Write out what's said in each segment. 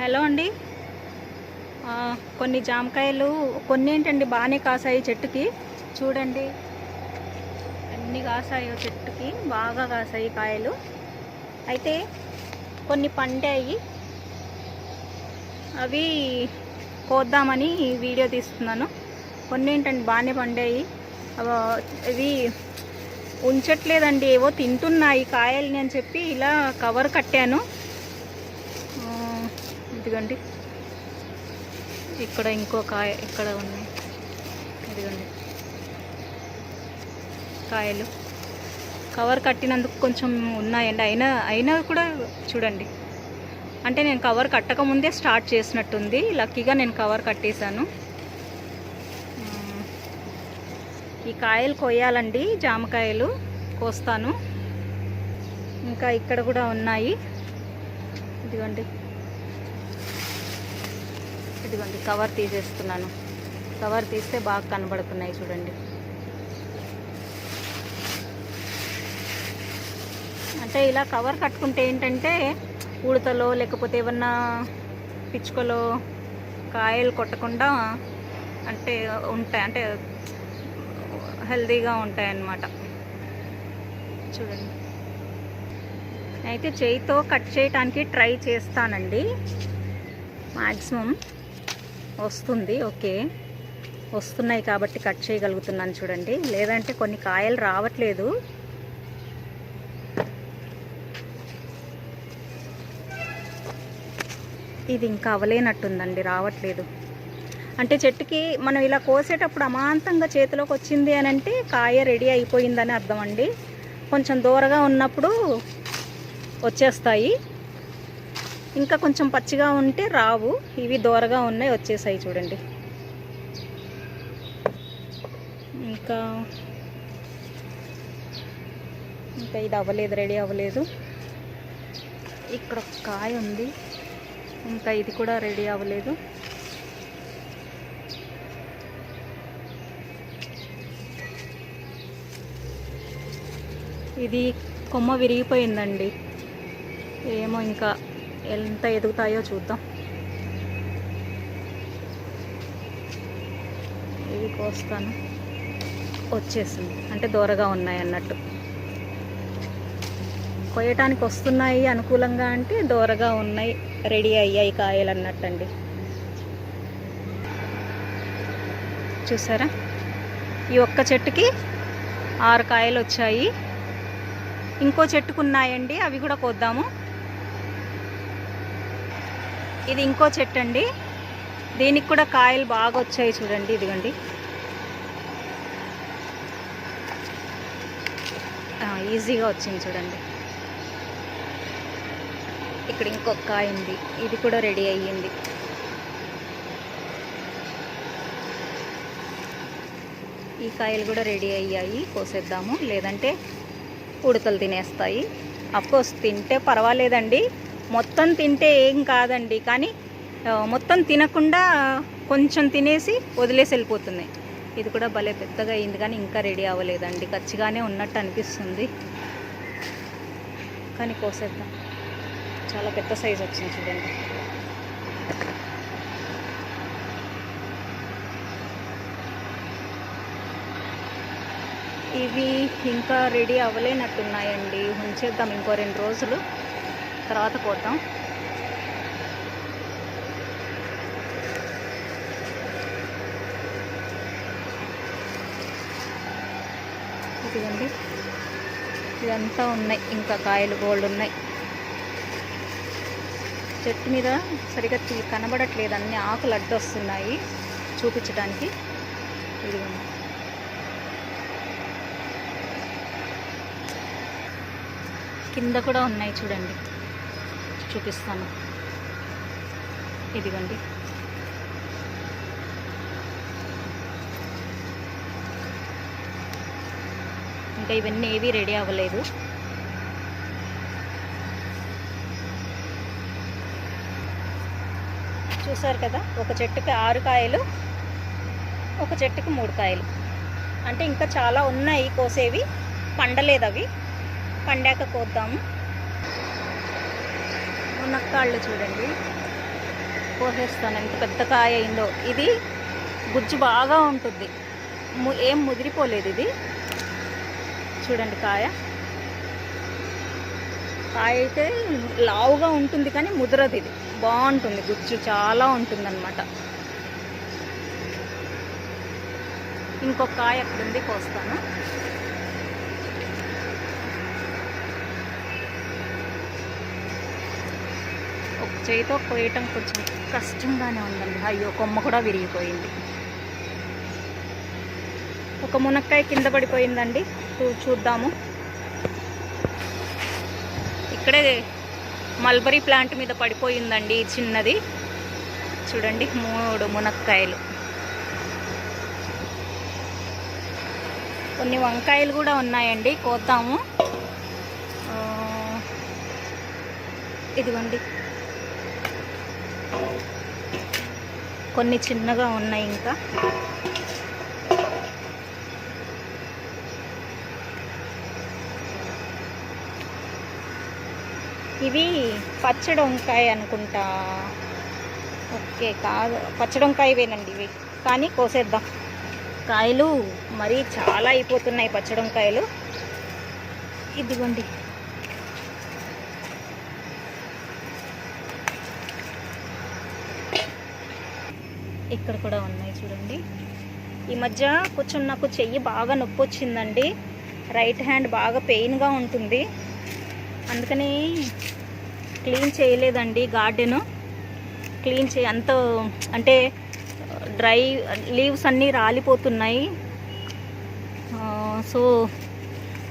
Hello అండి. కొన్ని జామకాయలు కొన్ని ఏంటండి బాగానే కాసాయి చెట్టుకి. చూడండి. అన్ని కాసాయో చెట్టుకి బాగా కాసాయి కాయలు. అయితే కొన్ని పండాయి. అవి కోద్దామని వీడియో తీస్తున్నాను. కొన్ని ఏంటండి బాగానే పండాయి. అవి ఇవి ఉంచట్లేదండి ఏవో తింటున్నాయి కాయలని అని చెప్పి ఇలా కవర్ కట్టాను. ఇదిగోండి. ఇక్కడ ఇంకో కాయ ఇక్కడ ఉన్నాయి. ఇదిగోండి. కాయలు. కవర్ కట్టినందుకు కొంచెం ఉన్నాయండి. అయినా అయినా కూడా చూడండి. అంటే నేను కవర్ కట్టకముందే స్టార్ట్ చేసినట్టుంది. లక్కీగా నేను కవర్ కట్టేశాను. ఈ కాయలు కొయ్యాలండి. జామకాయలు కోస్తాను. ఇంకా ఇక్కడ కూడా ఉన్నాయి. ఇదిగోండి. ఇదిగోండి కవర్ తీసేస్తున్నాను. కవర్ తీస్తే బాగా కనబడుతున్నాయి చూడండి. అంటే ఇలా కవర్ కట్టుకుంటే ఏంటంటే ఉడతలో లేకపోతే ఏమన్నా పిచ్చుకలో కాయలు కొట్టకుండా అంటే ఉంటాయి అంటే హెల్దీగా ఉంటాయన్నమాట. చూడండి. అయితే చేయితో కట్ చేయడానికి ట్రై చేస్తానండి. మ్యాక్సిమం వస్తుంది ఓకే. వస్తున్నాయి కాబట్టి కట్ చేయగలుగుతున్నాను చూడండి. లేదంటే కొన్ని కాయలు రావట్లేదు. ఇది ఇంకా అవలేనట్టుందండి రావట్లేదు. అంటే చెట్టుకి మనం ఇలా కోసేటప్పుడు అమాంతంగా చేతిలోకి వచ్చింది అని అంటే కాయ రెడీ అయిపోయిందని అర్థం అండి. కొంచెం దూరగా ఉన్నప్పుడు వచ్చేస్తాయి. ఇంకా కొంచెం పచ్చిగా ఉంటే రావు. ఇవి దూరగా ఉన్నాయి వచ్చేసాయి చూడండి. ఇంకా ఇంకా ఇది అవ్వలేదు రెడీ అవ్వలేదు. ఇక్కడ ఒక కాయ ఉంది. ఇంకా ఇది కూడా రెడీ అవ్వలేదు. ఇది కొమ్మ విరిగిపోయిందండి. ఏమో ఇంకా ఎంత ఎదుగుతాయో చూద్దాం. ఇవి కోస్తాను. వచ్చేసింది. అంటే దూరగా ఉన్నాయి అన్నట్టు. కొయ్యటానికి వస్తున్నాయి అనుకూలంగా అంటే దూరగా ఉన్నాయి రెడీ అయ్యాయి కాయలు అన్నట్టండి. చూసారా? ఈ ఒక్క చెట్టుకి ఆరు కాయలు వచ్చాయి. ఇంకో చెట్టుకు ఉన్నాయండి అవి కూడా కోద్దాము. ఇది ఇంకో చెట్టు అండి దీనికి కూడా కాయలు బాగా వచ్చాయి చూడండి ఇదిగోండి. ఈజీగా వచ్చింది చూడండి. ఇక్కడ ఇంకొక కాయ ఉంది ఇది కూడా రెడీ అయ్యింది. ఈ కాయలు కూడా రెడీ అయ్యాయి కోసేద్దాము. లేదంటే ఉడతలు తినేస్తాయి. అఫ్కోర్స్ తింటే పర్వాలేదండి. మొత్తం తింటే ఏం కాదండి కానీ మొత్తం తినకుండా కొంచెం తినేసి వదిలేసి వెళ్ళిపోతుంది. ఇది కూడా భలే పెద్దగా అయింది కానీ ఇంకా రెడీ అవ్వలేదండి. ఖచ్చిగానే ఉన్నట్టు అనిపిస్తుంది. కానీ కోసేద్దాం. చాలా పెద్ద సైజ్ వచ్చింది చూడండి. ఇవి ఇంకా రెడీ అవ్వలేనట్టున్నాయండి. ఉంచేద్దాం ఇంకో రెండు రోజులు. తర్వాత కోద్దాం ఇదిగండి. ఇదంతా ఉన్నాయి. ఇంకా కాయలు గోల్డ్ ఉన్నాయి. చెట్టు మీద సరిగా తీ- కనబడట్లేదు. అన్ని ఆకులు అడ్డొస్తున్నాయి చూపించడానికి. ఇదిగోండి. కింద కూడా ఉన్నాయి చూడండి. చూపిస్తాను. ఇదిగోండి. ఇంకా ఇవన్నీ ఏవి రెడీ అవ్వలేదు. చూసారు కదా ఒక చెట్టుకి ఆరు కాయలు ఒక చెట్టుకి మూడు కాయలు. అంటే ఇంకా చాలా ఉన్నాయి కోసేవి పండలేదు అవి పండాక కోద్దాము. మునక్కాళ్ళు చూడండి. కోసేస్తాను. ఎంత పెద్ద కాయ అయిందో. ఇది గుజ్జు బాగా ఉంటుంది. ము- ఏం ముదిరిపోలేదు ఇది. చూడండి కాయ. కాయ అయితే లావుగా ఉంటుంది కానీ ముదరదు ఇది. బాగుంటుంది గుజ్జు. చాలా ఉంటుందన్నమాట. ఇంకొక కాయ అక్కడ ఉంది కోస్తాను. చేయితో కోయటం కొంచెం కష్టంగానే ఉందండి. అయ్యో కొమ్మ కూడా విరిగిపోయింది. ఒక మునక్కాయ కింద పడిపోయిందండి. చూ- చూద్దాము. ఇక్కడే మల్బరీ ప్లాంట్ మీద పడిపోయిందండి చిన్నది. చూడండి మూడు మునక్కాయలు. కొన్ని వంకాయలు కూడా ఉన్నాయండి. కోద్దాము. ఇదిగోండి. కొన్ని చిన్నగా ఉన్నాయి ఇంకా. ఇవి పచ్చడి వంకాయ అనుకుంటా. ఓకే కాదు పచ్చడి వంకాయవేనండి ఇవి. కానీ కోసేద్దాం. కాయలు మరీ చాలా అయిపోతున్నాయి పచ్చడి వంకాయలు ఇదిగోండి. ఇక్కడ కూడా ఉన్నాయి చూడండి. ఈ మధ్య కొంచెం నాకు చెయ్యి బాగా నొప్పి వచ్చిందండి. రైట్ హ్యాండ్ బాగా పెయిన్గా ఉంటుంది. అందుకని క్లీన్ చేయలేదండి గార్డెను. క్లీన్ చే అంత అంటే డ్రై లీవ్స్ అన్నీ రాలిపోతున్నాయి. సో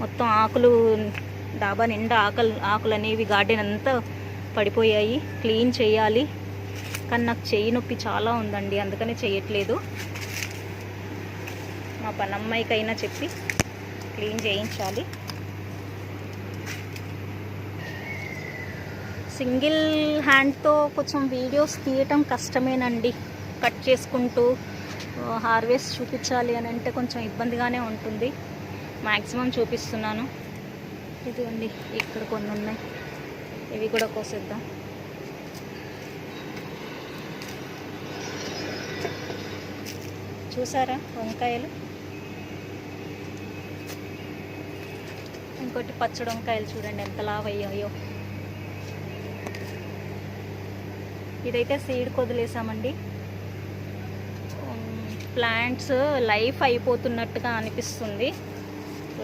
మొత్తం ఆకులు డాబా నిండా ఆకలు ఆకులు అనేవి గార్డెన్ అంతా పడిపోయాయి. క్లీన్ చేయాలి. కానీ నాకు చెయ్యి నొప్పి చాలా ఉందండి అందుకని చేయట్లేదు మా పనమ్మాయికైనా చెప్పి క్లీన్ చేయించాలి. సింగిల్ హ్యాండ్తో కొంచెం వీడియోస్ తీయటం కష్టమేనండి. కట్ చేసుకుంటూ హార్వెస్ట్ చూపించాలి అని అంటే కొంచెం ఇబ్బందిగానే ఉంటుంది. మ్యాక్సిమం చూపిస్తున్నాను. ఇదిగోండి ఇక్కడ కొన్ని ఉన్నాయి ఇవి కూడా కోసేద్దాం. చూసారా వంకాయలు? ఇంకోటి పచ్చడి వంకాయలు చూడండి ఎంత లావయ్యాయో. ఇదైతే సీడ్ వదిలేసామండి ప్లాంట్స్ లైఫ్ అయిపోతున్నట్టుగా అనిపిస్తుంది.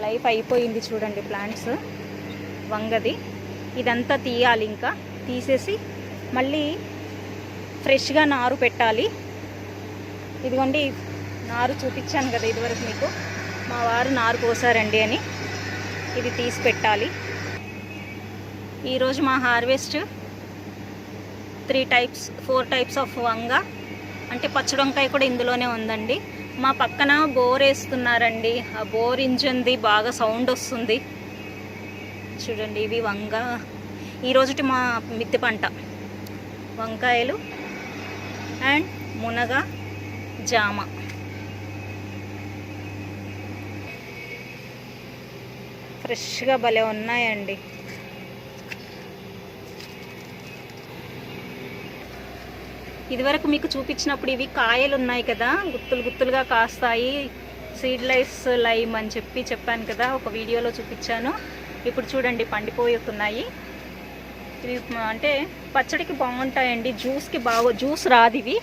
లైఫ్ అయిపోయింది చూడండి ప్లాంట్స్. వంగది. ఇదంతా తీయాలి ఇంకా. తీసేసి మళ్ళీ ఫ్రెష్గా నారు పెట్టాలి. ఇదిగోండి నారు చూపించాను కదా ఇదివరకు మీకు. మా వారు నారు పోసారండి అని ఇది తీసి పెట్టాలి. ఈరోజు మా harvest three types four types of వంగ అంటే పచ్చడి వంకాయ కూడా ఇందులోనే ఉందండి. మా పక్కన బోర్ వేస్తున్నారండి. ఆ బోర్ ఇంజన్ది బాగా సౌండ్ వస్తుంది. చూడండి ఇవి వంగ. ఈరోజుటి మా మిత్తి పంట. వంకాయలు అండ్ మునగ జామ. ఫ్రెష్గా భలే ఉన్నాయండి. ఇదివరకు మీకు చూపించినప్పుడు ఇవి కాయలు ఉన్నాయి కదా గుత్తులు గుత్తులుగా కాస్తాయి. సీడ్లెస్ లైమ్ అని చెప్పి చెప్పాను కదా ఒక వీడియోలో చూపించాను. ఇప్పుడు చూడండి పండిపోతున్నాయి. ఇవి అంటే పచ్చడికి బాగుంటాయండి జ్యూస్కి బాగా జ్యూస్ రాదు ఇవి.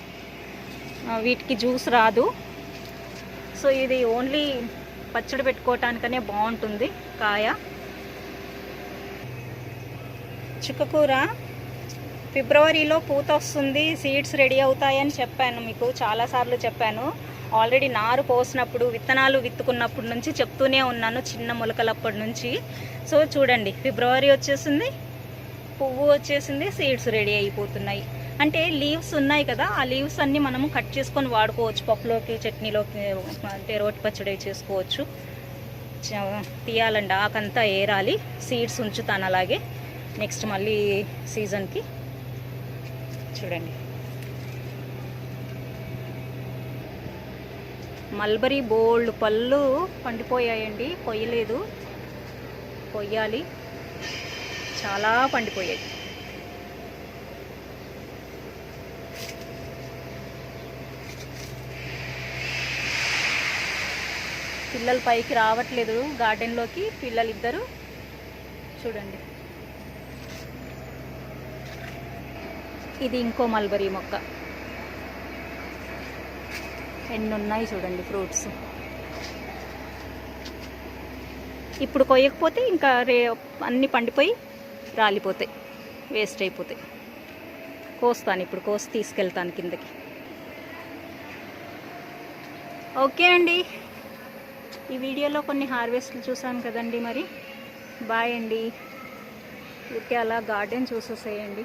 వీటికి జ్యూస్ రాదు. సో ఇది ఓన్లీ పచ్చడి పెట్టుకోవటానికనే బాగుంటుంది కాయ. చుక్కకూర. ఫిబ్రవరిలో పూత వస్తుంది సీడ్స్ రెడీ అవుతాయని చెప్పాను మీకు చాలాసార్లు చెప్పాను. ఆల్రెడీ నారు పోసినప్పుడు విత్తనాలు విత్తుకున్నప్పటి నుంచి చెప్తూనే ఉన్నాను చిన్న మొలకలప్పటి నుంచి. సో చూడండి ఫిబ్రవరి వచ్చేసింది పువ్వు వచ్చేసింది సీడ్స్ రెడీ అయిపోతున్నాయి. అంటే లీవ్స్ ఉన్నాయి కదా ఆ లీవ్స్ అన్ని మనము కట్ చేసుకొని వాడుకోవచ్చు. పప్పులోకి చట్నీలోకి అంటే రోటి పచ్చడి చేసుకోవచ్చు. తీయాలండి ఆకంతా ఏరాలి. సీడ్స్ ఉంచుతాను అలాగే. నెక్స్ట్ మళ్ళీ సీజన్కి చూడండి. మల్బరీ బోల్డ్ పళ్ళు పండిపోయాయండి. కొయ్యలేదు కొయ్యాలి చాలా పండిపోయాయి. పిల్లలు పైకి రావట్లేదు గార్డెన్లోకి పిల్లలు ఇద్దరు చూడండి. ఇది ఇంకో మల్బరీ మొక్క. ఎన్ని ఉన్నాయి చూడండి ఫ్రూట్స్. ఇప్పుడు కొయ్యకపోతే ఇంకా రే అన్నీ పండిపోయి రాలిపోతాయి వేస్ట్ అయిపోతాయి. కోస్తాను ఇప్పుడు కోసి తీసుకెళ్తాను కిందకి. ఓకే అండి. ఈ వీడియోలో కొన్ని హార్వెస్ట్లు చూసాను కదండి మరి. బాయ్ అండి. ఊరికే అలా గార్డెన్ చూసేసేయండి.